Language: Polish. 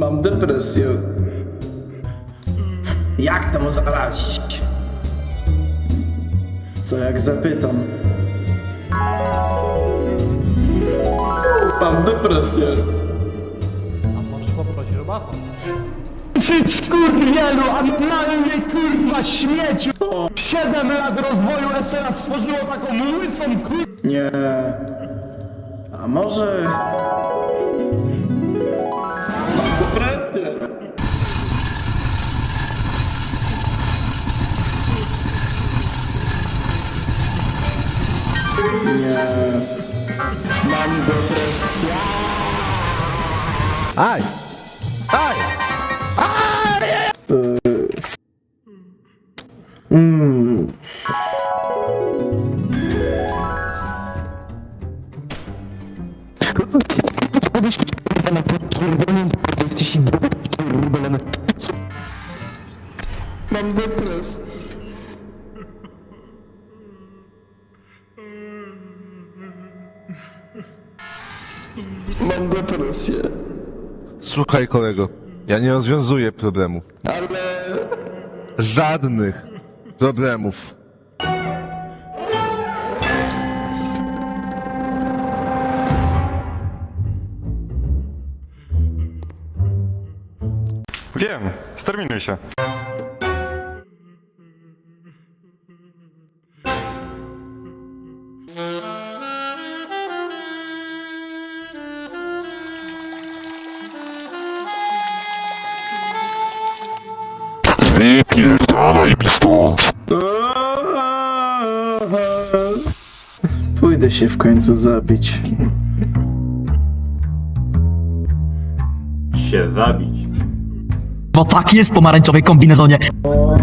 Mam depresję. Jak to mu zarazić? Co jak zapytam? Mam depresję. A możesz poprosić robaka. Ty skurwielu, a na mnie kurwa śmieciu! Siedem lat rozwoju SNA stworzyło taką łysą kur... Nie. A może... Nie. Mam depresję. Aj! Aj! Mam depresję. Mam depresję. Słuchaj kolego, ja nie rozwiązuję problemów. Ale... Żadnych problemów. Wiem, sterminuj się. Pójdę się w końcu zabić. się zabić. Bo tak jest w pomarańczowej kombinezonie. O,